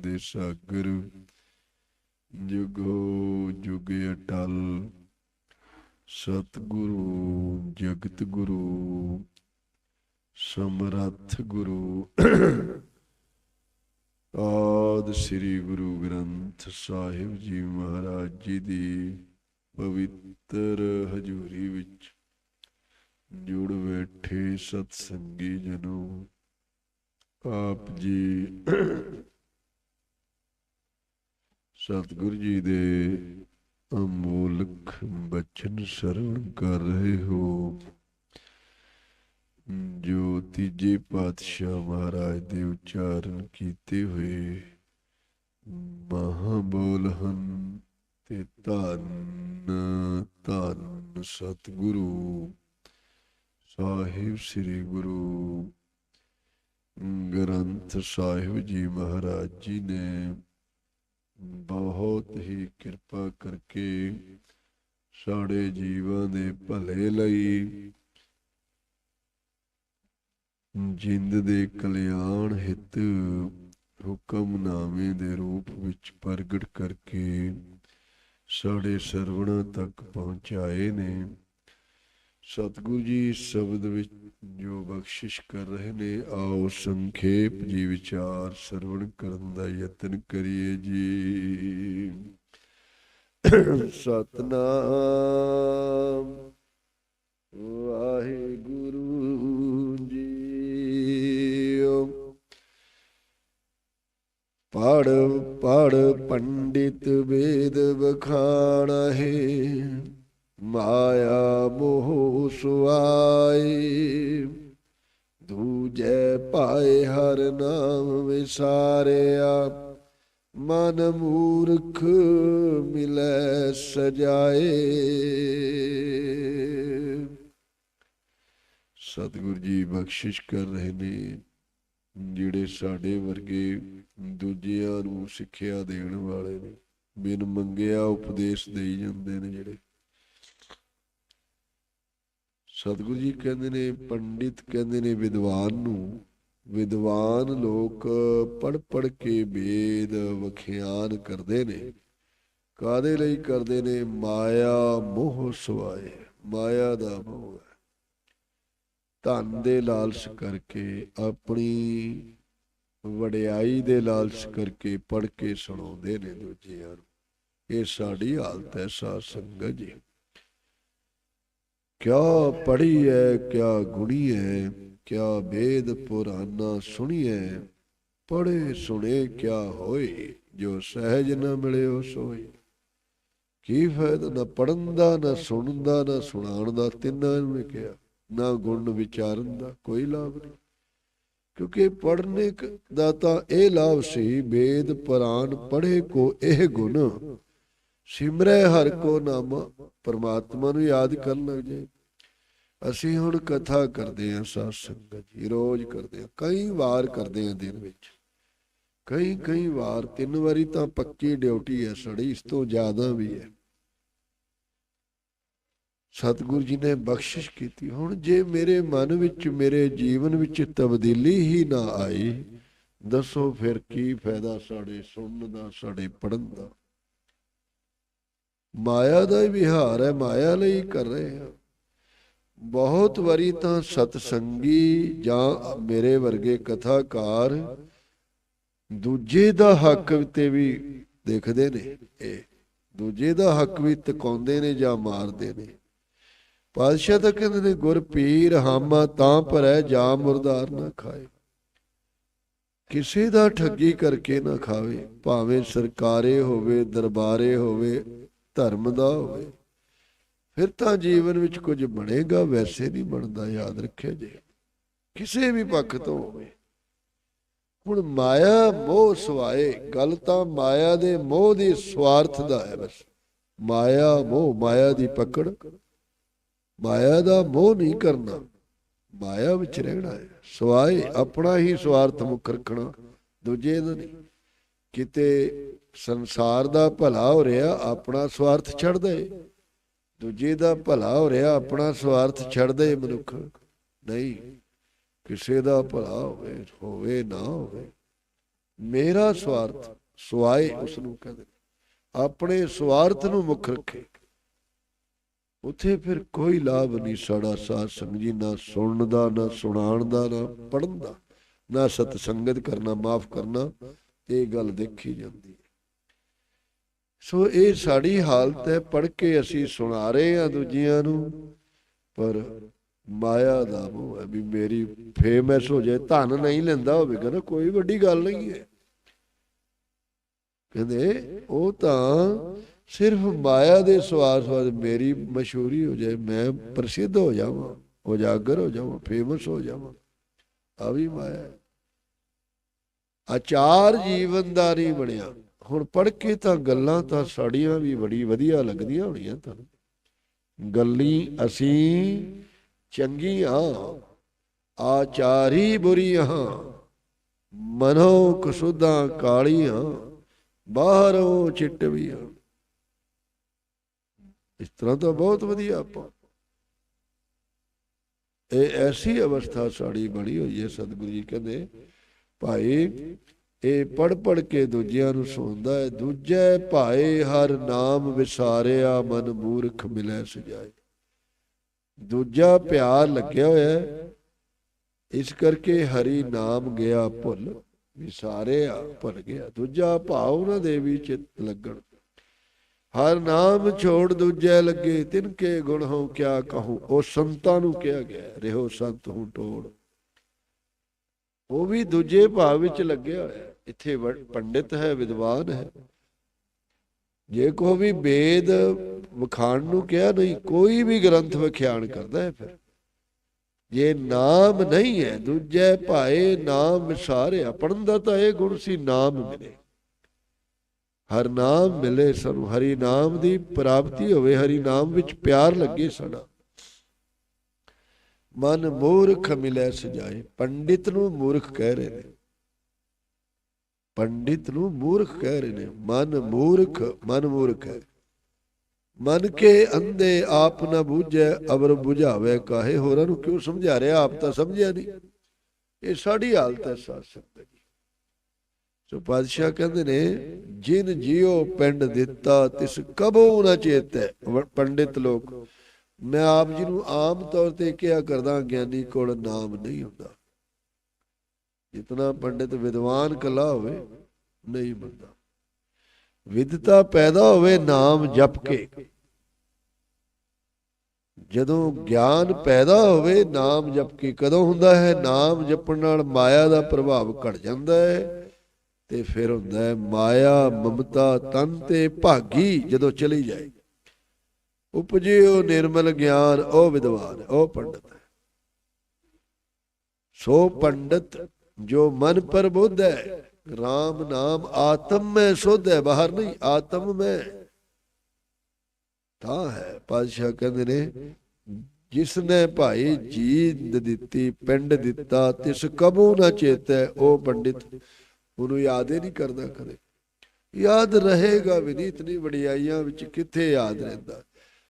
ਦੇ ਸਾਗਰ ਜੁਗੋ ਜੁਗ ਅਟਲ, ਸਤਿਗੁਰੂ, ਜਗਤ ਗੁਰੂ, ਸਮਰੱਥ ਗੁਰੂ। ਆਦ ਸ੍ਰੀ ਗੁਰੂ ਗ੍ਰੰਥ ਸਾਹਿਬ ਜੀ ਮਹਾਰਾਜ ਜੀ ਦੀ ਪਵਿੱਤਰ ਹਜ਼ੂਰੀ ਵਿੱਚ ਜੁੜ ਬੈਠੇ ਸਤ ਸੰਗੀ ਜਨੋ। ਆਪ ਜੀ ਸਤਿਗੁਰੂ ਜੀ ਦੇ ਅਮੋਲਕ ਬਚਨ ਸਰਵਣ ਕਰ ਰਹੇ ਹੋ। ਜੋ ਤੀਜੇ ਪਾਤਸ਼ਾਹ ਮਹਾਰਾਜ ਦੇ ਉਚਾਰਨ ਕੀਤੇ ਹੋਏ ਮਹਾ ਬੋਲ ਹਨ ਤੇ ਧੰਨ ਧੰਨ ਸਤਿਗੁਰੂ ਸਾਹਿਬ ਸ੍ਰੀ ਗੁਰੂ ਗ੍ਰੰਥ ਸਾਹਿਬ ਜੀ ਮਹਾਰਾਜ ਜੀ ਨੇ ਬਹੁਤ ਹੀ ਕਿਰਪਾ ਕਰਕੇ ਸਾਡੇ ਜੀਵਾਂ ਦੇ ਭਲੇ ਲਈ, ਜਿੰਦ ਦੇ ਕਲਿਆਣ ਹਿਤ ਹੁਕਮਨਾਮੇ ਦੇ ਰੂਪ ਵਿੱਚ ਪ੍ਰਗਟ ਕਰਕੇ ਸਾਡੇ ਸਰਵਣਾ ਤੱਕ ਪਹੁੰਚਾਏ ਨੇ। ਸਤਿਗੁਰੂ ਜੀ, ਸ਼ਬਦ ਵਿੱਚ ਜੋ ਬਖਸ਼ਿਸ਼ ਕਰ ਰਹੇ ਨੇ, ਆਓ ਸੰਖੇਪ ਜੀ ਵਿਚਾਰ ਸਰਵਣ ਕਰਨ ਦਾ ਯਤਨ ਕਰੀਏ ਜੀ। ਸਤਨਾਮ ਵਾਹਿਗੁਰੂ ਜੀ ਪੜ ਪੜ ਪੰਡਿਤ ਵੇਦ ਬਖਾਣ ਹੈ। ਮਾਇਆ ਮੋਹ ਸੁਆਈ, ਦੂਜੇ ਪਾਏ ਹਰ ਨਾਮ ਵਿਸਾਰਿਆ, ਮਨ ਮੂਰਖ ਮਿਲੈ ਸਜਾਏ। ਸਤਿਗੁਰੂ ਜੀ ਬਖਸ਼ਿਸ਼ ਕਰ ਰਹੇ ਨੇ, ਜਿਹੜੇ ਸਾਡੇ ਵਰਗੇ ਦੂਜਿਆਂ ਨੂੰ ਸਿੱਖਿਆ ਦੇਣ ਵਾਲੇ ਨੇ, ਬਿਨ ਮੰਗਿਆ ਉਪਦੇਸ਼ ਦੇਈ ਜਾਂਦੇ ਨੇ ਜਿਹੜੇ। ਸਤਿਗੁਰੂ ਜੀ ਕਹਿੰਦੇ ਨੇ, ਪੰਡਿਤ ਕਹਿੰਦੇ ਨੇ, ਵਿਦਵਾਨ ਨੂੰ, ਵਿਦਵਾਨ ਲੋਕ ਪੜ ਪੜ ਕੇ ਵੇਦ ਵਖਿਆਨ ਕਰਦੇ ਨੇ। ਕਾਦੇ ਲਈ ਕਰਦੇ ਨੇ? ਮਾਇਆ ਮੋਹ ਸਵਾਏ ਮਾਇਆ ਦਾ ਮੋਹ ਹੈ। ਧਨ ਦੇ ਲਾਲਚ ਕਰਕੇ, ਆਪਣੀ ਵਡਿਆਈ ਦੇ ਲਾਲਚ ਕਰਕੇ ਪੜ ਕੇ ਸੁਣਾਉਂਦੇ ਨੇ ਦੂਜਿਆਂ ਨੂੰ। ਇਹ ਸਾਡੀ ਹਾਲਤ ਹੈ, ਸਾਧ ਸੰਗਤ ਜੀ। ਕਿਆ ਪੜੀ ਹੈ ਕਿਆ ਗੁਣੀ ਹੈ ਕਿਆ ਵੇਦ ਪੁਰਾਨਾ ਸੁਣੀਐ। ਪੜੇ ਸੁਣੇ ਕਿਆ ਹੋਏ, ਜੋ ਸਹਿਜ ਨ ਮਿਲਿਓ ਸੋਈ ਕੀ ਫਾਇਦਾ ਨਾ ਪੜਨ ਦਾ ਨਾ ਸੁਣਨ ਦਾ ਨਾ ਸੁਣਾਉਣ ਦਾ ਤਿੰਨਾਂ ਨੂੰ ਕਿਹਾ। ਨਾ ਗੁਣ ਵਿਚਾਰਨ ਦਾ ਕੋਈ ਲਾਭ ਨਹੀਂ। ਕਿਉਂਕਿ ਪੜਨੇ ਦਾ ਤਾਂ ਇਹ ਲਾਭ ਸੀ, ਵੇਦ ਪੁਰਾਨ ਪੜ੍ਹੇ ਕੋ ਇਹ ਗੁਣ ਸਿਮਰੈ ਹਰ ਕੋ ਨਾਮ, ਪਰਮਾਤਮਾ ਨੂੰ ਯਾਦ ਕਰਨ ਲੱਗ ਜਾਏ ਅਸੀਂ ਹੁਣ ਕਥਾ ਕਰਦੇ ਹਾਂ, ਸਾਧ ਸੰਗਤ ਜੀ, ਰੋਜ਼ ਕਰਦੇ ਹਾਂ, ਕਈ ਵਾਰ ਕਰਦੇ ਹਾਂ ਦਿਨ ਵਿੱਚ। ਕਈ ਕਈ ਵਾਰ, ਤਿੰਨ ਵਾਰੀ ਤਾਂ ਪੱਕੀ ਡਿਊਟੀ ਹੈ ਸੜੀ ਇਸ ਤੋਂ ਜ਼ਿਆਦਾ ਵੀ ਹੈ। ਸਤਿਗੁਰੂ ਜੀ ਨੇ ਬਖਸ਼ਿਸ਼ ਕੀਤੀ, ਹੁਣ ਜੇ ਮੇਰੇ ਮਨ ਵਿੱਚ, ਮੇਰੇ ਜੀਵਨ ਵਿੱਚ ਤਬਦੀਲੀ ਹੀ ਨਾ ਆਈ, ਦੱਸੋ ਫਿਰ ਕੀ ਫਾਇਦਾ ਸਾਡੇ ਸੁਣਨ ਦਾ, ਸਾਡੇ ਪੜਨ ਦਾ। ਮਾਇਆ ਦਾ ਹੀ ਵਿਹਾਰ ਹੈ, ਮਾਇਆ ਲਈ ਕਰ ਰਹੇ ਹਾਂ। ਬਹੁਤ ਵਾਰੀ ਤਾਂ ਸਤਸੰਗੀ ਜਾਂ ਮੇਰੇ ਵਰਗੇ ਕਥਾਕਾਰ ਦੂਜੇ ਦਾ ਹੱਕ ਤੇ ਵੀ ਦੇਖਦੇ ਨੇ, ਇਹ ਦੂਜੇ ਦਾ ਹੱਕ ਵੀ ਤਕਾਉਂਦੇ ਨੇ ਜਾਂ ਮਾਰਦੇ ਨੇ। ਪਾਤਸ਼ਾਹ ਤਾਂ ਕਹਿੰਦੇ ਨੇ, ਗੁਰ ਪੀਰ ਹਾਮਾ ਤਾਂ ਭਰੈ, ਜਾਂ ਮੁਰਦਾਰ ਨਾ ਖਾਏ। ਕਿਸੇ ਦਾ ਠੱਗੀ ਕਰਕੇ ਨਾ ਖਾਵੇ, ਭਾਵੇਂ ਸਰਕਾਰੇ ਹੋਵੇ, ਦਰਬਾਰੇ ਹੋਵੇ ਧਰਮ ਦਾ ਹੋਵੇ, ਫਿਰ ਤਾਂ ਜੀਵਨ ਵਿੱਚ ਕੁਝ ਬਣੇਗਾ, ਵੈਸੇ ਨਹੀਂ ਬਣਦਾ, ਯਾਦ ਰੱਖਿਆ ਜੇ। ਕਿਸੇ ਵੀ ਪੱਖ ਤੋਂ ਹੋਵੇ। ਹੁਣ ਮਾਇਆ ਮੋਹ ਸਵਾਏ ਗੱਲ ਤਾਂ ਮਾਇਆ ਦੇ ਮੋਹ ਦੀ ਸਵਾਰਥ ਦਾ ਹੈ ਬਸ। ਮਾਇਆ ਮੋਹ, ਮਾਇਆ ਦੀ ਪਕੜ। ਮਾਇਆ ਦਾ ਮੋਹ ਨਹੀਂ ਕਰਨਾ। ਮਾਇਆ ਵਿੱਚ ਰਹਿਣਾ ਹੈ। ਸਵਾਏ ਆਪਣਾ ਹੀ ਸਵਾਰਥ ਮੁੱਖ ਰੱਖਣਾ। ਦੂਜੇ ਦਾ ਨਹੀਂ ਕਿਤੇ ਸੰਸਾਰ ਦਾ ਭਲਾ ਹੋ ਰਿਹਾ, ਆਪਣਾ ਸਵਾਰਥ ਛੱਡ ਦੇ। ਦੂਜੇ ਦਾ ਭਲਾ ਹੋ ਰਿਹਾ, ਆਪਣਾ ਸਵਾਰਥ ਛੱਡ ਦੇ ਮਨੁੱਖ। ਨਹੀਂ, ਕਿਸੇ ਦਾ ਭਲਾ ਹੋਵੇ ਹੋਵੇ ਨਾ ਹੋਵੇ। ਮੇਰਾ ਸਵਾਰਥ ਸੁਆਏ ਉਸ ਨੂੰ ਕਹਿੰਦੇ ਆਪਣੇ ਸਵਾਰਥ ਨੂੰ ਮੁੱਖ ਰੱਖੇ। ਉਥੇ ਫਿਰ ਕੋਈ ਲਾਭ ਨਹੀਂ ਸਾਡਾ ਸਾਧ ਸੰਗ ਜੀ ਨਾ ਸੁਣਨ ਦਾ, ਨਾ ਸੁਣਾਉਣ ਦਾ, ਨਾ ਪੜਨ ਦਾ, ਨਾ ਸਤ ਸੰਗਤ ਕਰਨਾ, ਮਾਫ ਕਰਨਾ, ਇਹ ਗੱਲ ਦੇਖੀ ਜਾਂਦੀ। ਸੋ ਇਹ ਸਾਡੀ ਹਾਲਤ ਹੈ ਪੜ ਕੇ ਅਸੀਂ ਸੁਣਾ ਰਹੇ ਹਾਂ ਦੂਜਿਆਂ ਨੂੰ, ਪਰ ਮਾਇਆ ਦਾ ਮੋਹ ਹੈ ਵੀ ਮੇਰੀ ਫੇਮਸ ਹੋ ਜਾਏ, ਧਨ ਨਹੀਂ ਲੈਂਦਾ ਹੋਵੇਗਾ ਨਾ ਕੋਈ ਵੱਡੀ ਗੱਲ ਨਹੀਂ ਹੈ। ਕਹਿੰਦੇ, ਉਹ ਤਾਂ ਸਿਰਫ ਮਾਇਆ ਦੇ ਸਵਾਸ ਵਾਦ ਮੇਰੀ ਮਸ਼ਹੂਰੀ ਹੋ ਜਾਏ, ਮੈਂ ਪ੍ਰਸਿੱਧ ਹੋ ਜਾਵਾਂ, ਉਜਾਗਰ ਹੋ ਜਾਵਾਂ ਫੇਮਸ ਹੋ ਜਾਵਾਂ, ਆ ਵੀ ਮਾਇਆ ਹੈ। ਆਚਾਰ ਜੀਵਨ ਦਾ ਨਹੀਂ ਬਣਿਆ। ਹੁਣ ਪੜ ਕੇ ਤਾਂ ਗੱਲਾਂ ਤਾਂ ਸਾੜੀਆਂ ਵੀ ਬੜੀ ਵਧੀਆ ਲੱਗਦੀਆਂ ਹੋਣੀਆਂ ਤੁਹਾਨੂੰ। ਗੱਲੀ ਅਸੀਂ ਚੰਗੀਆਂ ਆਚਾਰੀ ਬੁਰੀਆਂ ਮਨੋ ਕਸੁਦਾ ਕਾਲੀਆਂ ਬਾਹਰੋਂ ਚਿੱਟਵੀਆਂ ਇਸ ਤਰ੍ਹਾਂ ਤਾਂ ਬਹੁਤ ਵਧੀਆ ਆਪਾਂ। ਇਹ ਐਸੀ ਅਵਸਥਾ ਸਾਡੀ ਬਣੀ ਹੋਈ ਹੈ, ਸਤਿਗੁਰੂ ਜੀ ਕਹਿੰਦੇ, ਭਾਈ ਇਹ ਪੜ ਪੜ ਕੇ ਦੂਜਿਆਂ ਨੂੰ ਸੁਣਦਾ ਹੈ, ਦੂਜੇ ਭਾਏ ਹਰ ਨਾਮ ਵਿਸਾਰਿਆ, ਮਨ ਮੂਰਖ ਮਿਲੈ ਸਜਾਏ। ਦੂਜਾ ਪਿਆਰ ਲੱਗਿਆ ਹੋਇਆ ਇਸ ਕਰਕੇ ਹਰੀ ਨਾਮ ਗਿਆ ਭੁੱਲ, ਵਿਸਾਰਿਆ ਭੁੱਲ ਗਿਆ। ਦੂਜਾ ਭਾਵ ਉਹਨਾਂ ਦੇ ਵੀ ਚਿਤ ਲੱਗਣ। ਹਰ ਨਾਮ ਛੋੜ ਦੂਜੇ ਲੱਗੇ, ਤਿਨ ਕੇ ਗੁਣ ਹੋ ਕਿਆ ਕਹੂੰ? ਉਹ ਸੰਤਾਂ ਨੂੰ ਕਿਹਾ ਗਿਆ, ਰਹੋ ਸੰਤ ਹੂੰ ਟੋੜ। ਉਹ ਵੀ ਦੂਜੇ ਭਾਵ ਵਿੱਚ ਲੱਗਿਆ ਹੋਇਆ ਇੱਥੇ ਪੰਡਿਤ ਹੈ, ਵਿਦਵਾਨ ਹੈ। ਜੇ ਕੋ ਵੀ ਵੇਦ ਵਿਖਾਣ ਨੂੰ ਕਿਹਾ ਨਹੀਂ, ਕੋਈ ਵੀ ਗ੍ਰੰਥ ਵਿਖਿਆਣ ਕਰਦਾ ਹੈ ਫਿਰ। ਜੇ ਨਾਮ ਨਹੀਂ ਹੈ, ਦੂਜੇ ਭਾਏ ਨਾਮ ਵਿਸਾਰਿਆ ਪੜਨ ਦਾ ਤਾਂ ਇਹ ਗੁਣ ਸੀ, ਨਾਮ ਮਿਲੇ। ਹਰ ਨਾਮ ਮਿਲੇ ਸਾਨੂੰ, ਹਰੀ ਨਾਮ ਦੀ ਪ੍ਰਾਪਤੀ ਹੋਵੇ, ਹਰੀ ਨਾਮ ਵਿੱਚ ਪਿਆਰ ਲੱਗੇ ਸਾਡਾ। ਮਨ ਮੂਰਖ ਮਿਲੇ ਸਜਾਏ, ਪੰਡਿਤ ਨੂੰ ਮੂਰਖ ਕਹਿ ਰਹੇ ਨੇ। ਪੰਡਿਤ ਨੂੰ ਮੂਰਖ ਕਹਿ ਰਹੇ ਨੇ। ਮਨ ਮੂਰਖ ਮਨ ਮੂਰਖ ਹੈ। ਮਨ ਕੇ ਅੰਧੇ ਆਪ ਨਾ ਬੂਝੈ, ਅਵਰ 부ਝਾਵੇ ਕਾਹੇ। ਹੋਰਾਂ ਨੂੰ ਕਿਉਂ ਸਮਝਾ ਰਿਹਾ? ਆਪ ਤਾਂ ਸਮਝਿਆ ਨਹੀਂ। ਇਹ ਸਾਡੀ ਹਾਲਤ ਹੈ ਸਾਧ ਸੰਗਤ ਜੀ ਸੋ ਪਾਤਸ਼ਾਹ ਕਹਿੰਦੇ ਨੇ, ਜਿਨ ਜਿਉ ਪਿੰਡ ਦਿੱਤਾ, ਤਿਸ ਕਬੋ ਨਾ ਚੇਤੈ। ਵ- ਪੰਡਿਤ ਲੋਕ, ਮੈਂ ਆਪ ਜੀ ਨੂੰ ਆਮ ਤੌਰ ਤੇ ਕਿਹਾ ਕਰਦਾ, ਗਿਆਨੀ ਕੋਲ ਨਾਮ ਨਹੀਂ ਹੁੰਦਾ। ਜਿਤਨਾ ਪੰਡਿਤ ਵਿਦਵਾਨ ਕਲਾ ਹੋਵੇ, ਨਹੀਂ ਬੰਦਾ ਵਿਦਤਾ ਪੈਦਾ ਹੋਵੇ, ਨਾਮ ਜਪ ਕੇ। ਜਦੋਂ ਗਿਆਨ ਪੈਦਾ ਹੋਵੇ, ਨਾਮ ਜਪ ਕੇ। ਕਦੋਂ ਹੁੰਦਾ ਹੈ? ਨਾਮ ਜਪਣ ਨਾਲ ਮਾਇਆ ਦਾ ਪ੍ਰਭਾਵ ਘਟ ਜਾਂਦਾ ਹੈ ਤੇ ਫਿਰ ਹੁੰਦਾ ਹੈ, ਮਾਇਆ, ਮਮਤਾ, ਤਨ ਤੇ ਭਾਗੀ ਜਦੋਂ ਚਲੀ ਜਾਏ। ਉਪਜਿਓ ਨਿਰਮਲ ਗਿਆਨ, ਉਹ ਵਿਦਵਾਨ, ਉਹ ਪੰਡਤ ਸੋ ਪੰਡਤ ਜੋ ਮਨ ਪਰ ਬੁੱਧ ਹੈ RAM ਨਾਮ ਆਤਮ ਮੈਂ ਸੁਧ ਹੈ ਬਾਹਰ ਨਹੀਂ ਆਤਮ ਮੈਂ। ਤਾਂ ਹੈ ਪਾਤਸ਼ਾਹ ਕਹਿੰਦੇ ਨੇ ਜਿਸ ਨੇ ਭਾਈ ਜੀਤ ਦਿੱਤੀ, ਪਿੰਡ ਦਿੱਤਾ, ਤਿਸ ਕਬੂ ਨਾ ਚੇਤੈ, ਉਹ ਪੰਡਿਤ। ਉਹਨੂੰ ਯਾਦ ਹੀ ਨਹੀਂ ਕਰਦਾ ਕਦੇ। ਯਾਦ ਰਹੇਗਾ ਵਿਨੀਤ ਨਹੀਂ, ਵਡਿਆਈਆਂ ਵਿੱਚ ਕਿੱਥੇ ਯਾਦ ਰਹਿੰਦਾ।